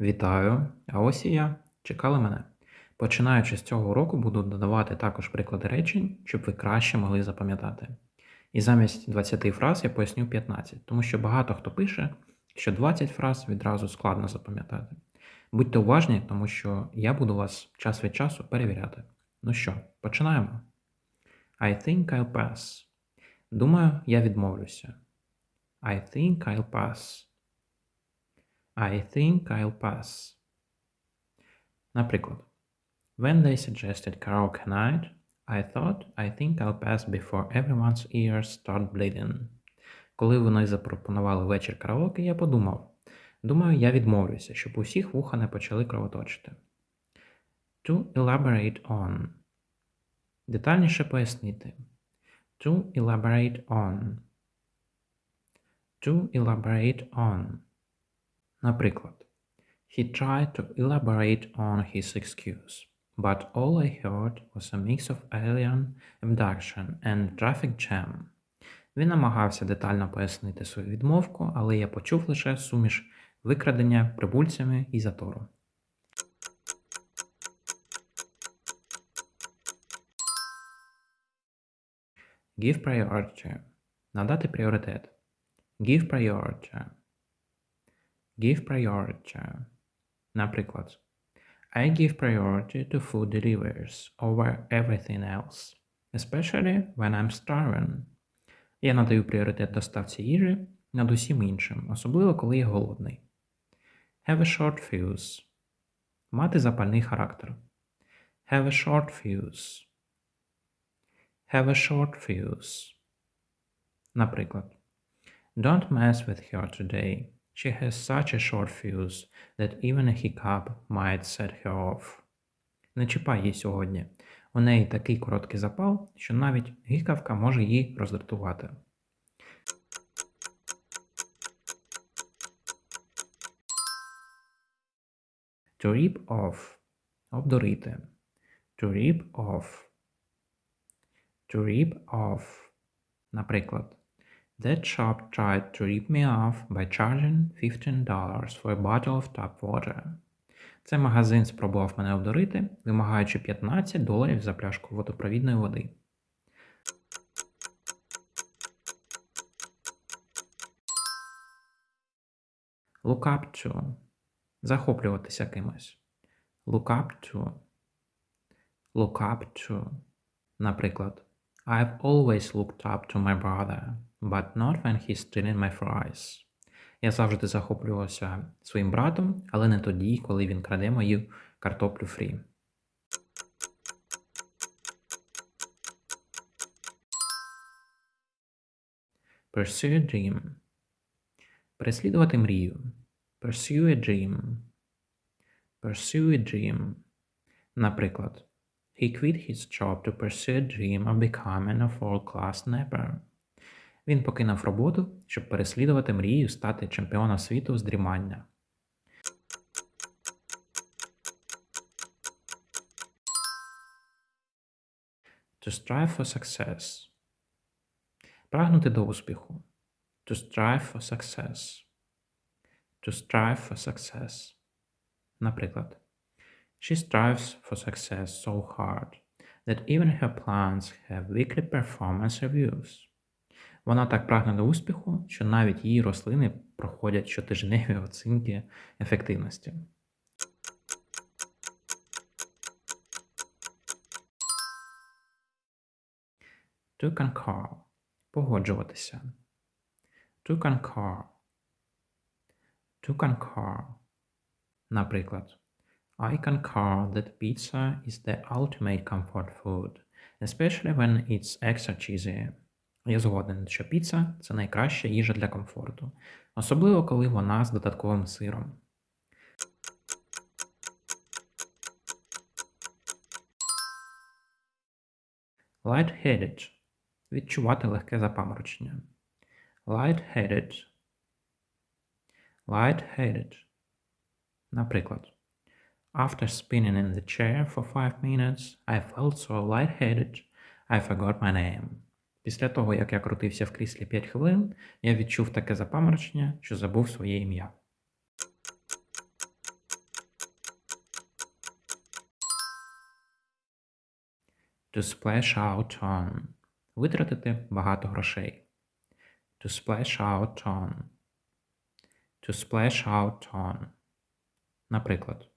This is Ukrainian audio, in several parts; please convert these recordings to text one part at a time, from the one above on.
Вітаю! А ось і я. Чекали мене. Починаючи з цього уроку, буду додавати також приклади речень, щоб ви краще могли запам'ятати. І замість 20 фраз я поясню 15, тому що багато хто пише, що 20 фраз відразу складно запам'ятати. Будьте уважні, тому що я буду вас час від часу перевіряти. Ну що, починаємо. I think I'll pass. Думаю, я відмовлюся. I think I'll pass. I think I'll pass. Наприклад, When they suggested karaoke night, I thought I think I'll pass before everyone's ears start bleeding. Коли вони запропонували вечір караоке, я подумав. Думаю, я відмовлюся, щоб усіх вуха не почали кровоточити. To elaborate on. Детальніше пояснити. To elaborate on. To elaborate on. Наприклад, He tried to elaborate on his excuse, but all I heard was a mix of alien abduction and traffic jam. Він намагався детально пояснити свою відмовку, але я почув лише суміш викрадення прибульцями і затору. Give priority. Надати пріоритет. Give priority. Give priority. Наприклад, I give priority to food deliveries over everything else, especially when I'm starving. Я надаю пріоритет доставці їжі над усім іншим, особливо коли я голодний. Have a short fuse. Мати запальний характер. Have a short fuse. Have a short fuse. Наприклад, Don't mess with her today. She has such a short fuse that even a hiccup might set her off. Не чіпай її сьогодні. У неї такий короткий запал, що навіть гікавка може її роздратувати. To rip off. Обдурити. To rip off. To rip off. Наприклад, That shop tried to rip me off by charging $15 for a bottle of tap water. Цей магазин спробував мене обдурити, вимагаючи 15 доларів за пляшку водопровідної води. Look up to. Захоплюватися кимось. Look up to. Look up to. Наприклад, I've always looked up to my brother, but not when he's stealing my fries. Я завжди захоплювався своїм братом, але не тоді, коли він краде мою картоплю фрі. Pursue a dream. Переслідувати мрію. Pursue a dream. Pursue a dream. Наприклад, He quit his job to pursue a dream of becoming a world-class snapper. Він покинув роботу, щоб переслідувати мрію стати чемпіоном світу з дрімання. To strive for success. Прагнути до успіху. To strive for success. To strive for success. Наприклад, She strives for success so hard that even her plants have weekly performance reviews. Вона так прагне до успіху, що навіть її рослини проходять щотижневі оцінки ефективності. To concur. Погоджуватися. To concur. To concur. Наприклад, I concur that pizza is the ultimate comfort food, especially when it's extra cheesy. Я згоден, що піца це найкраща їжа для комфорту, особливо коли вона з додатковим сиром. Light-headed – відчувати легке запаморочення. Light-headed. Light-headed. Наприклад, After spinning in the chair for five minutes, I felt so light-headed, I forgot my name. Після того, як я крутився в кріслі 5 хвилин, я відчув таке запаморочення, що забув своє ім'я. To splash out on. Витратити багато грошей. To splash out on. To splash out on. Наприклад,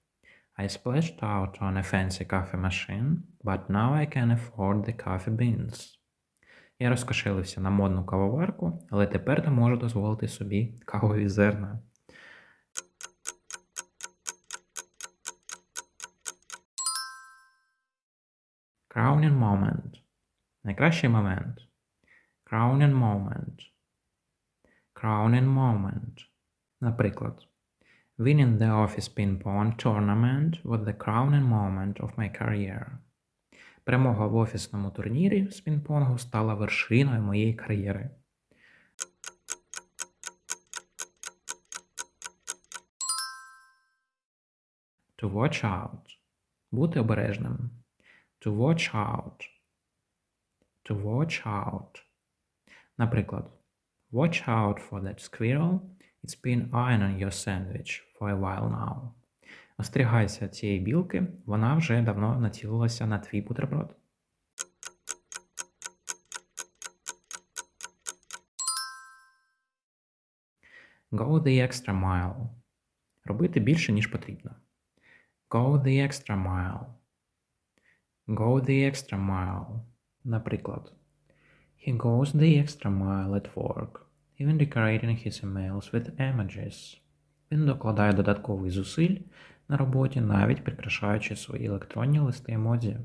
I splashed out on a fancy coffee machine, but now I can afford the coffee beans. Я розкошелився на модну кавоварку, але тепер не можу дозволити собі кавові зерна. Crowning moment. Найкращий момент. Crowning moment. Crowning moment. Наприклад, Winning the office ping-pong tournament was the crowning moment of my career. Перемога в офісному турнірі з пінг-понгу стала вершиною моєї кар'єри. To watch out. Бути обережним. To watch out. To watch out. Наприклад, Watch out for that squirrel. It's been eyeing on your sandwich for a while now. Остерігайся цієї білки, вона вже давно націлилася на твій бутерброд. Go the extra mile. Робити більше, ніж потрібно. Go the extra mile. Go the extra mile. Наприклад, He goes the extra mile at work, even decorating his emails with emojis. Він докладає додаткових зусиль на роботі, навіть прикрашаючи свої електронні листи емодзі.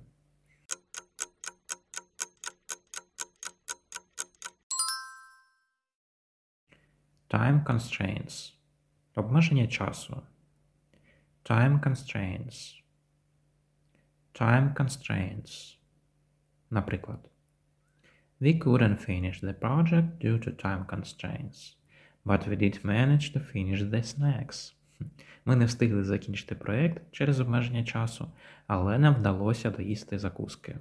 Time constraints. Обмеження часу. Time constraints. Time constraints. Наприклад. We couldn't finish the project due to time constraints, but we did manage to finish the snacks. Ми не встигли закінчити проєкт через обмеження часу, але нам вдалося доїсти закуски.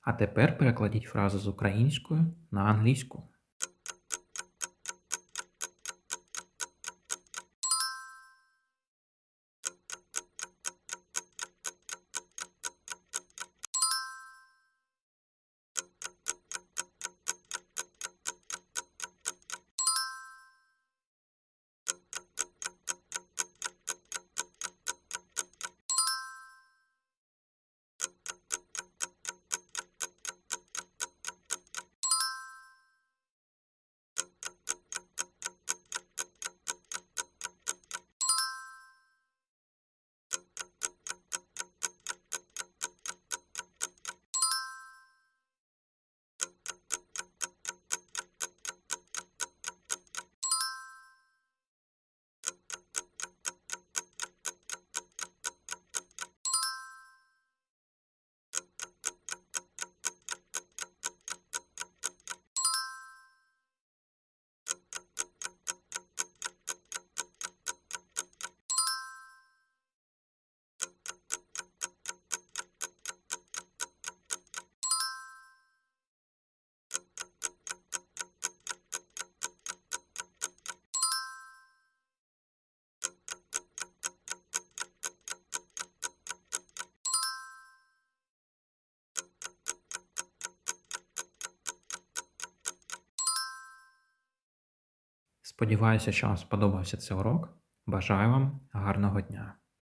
А тепер перекладіть фразу з української на англійську. Сподіваюся, що вам сподобався цей урок. Бажаю вам гарного дня!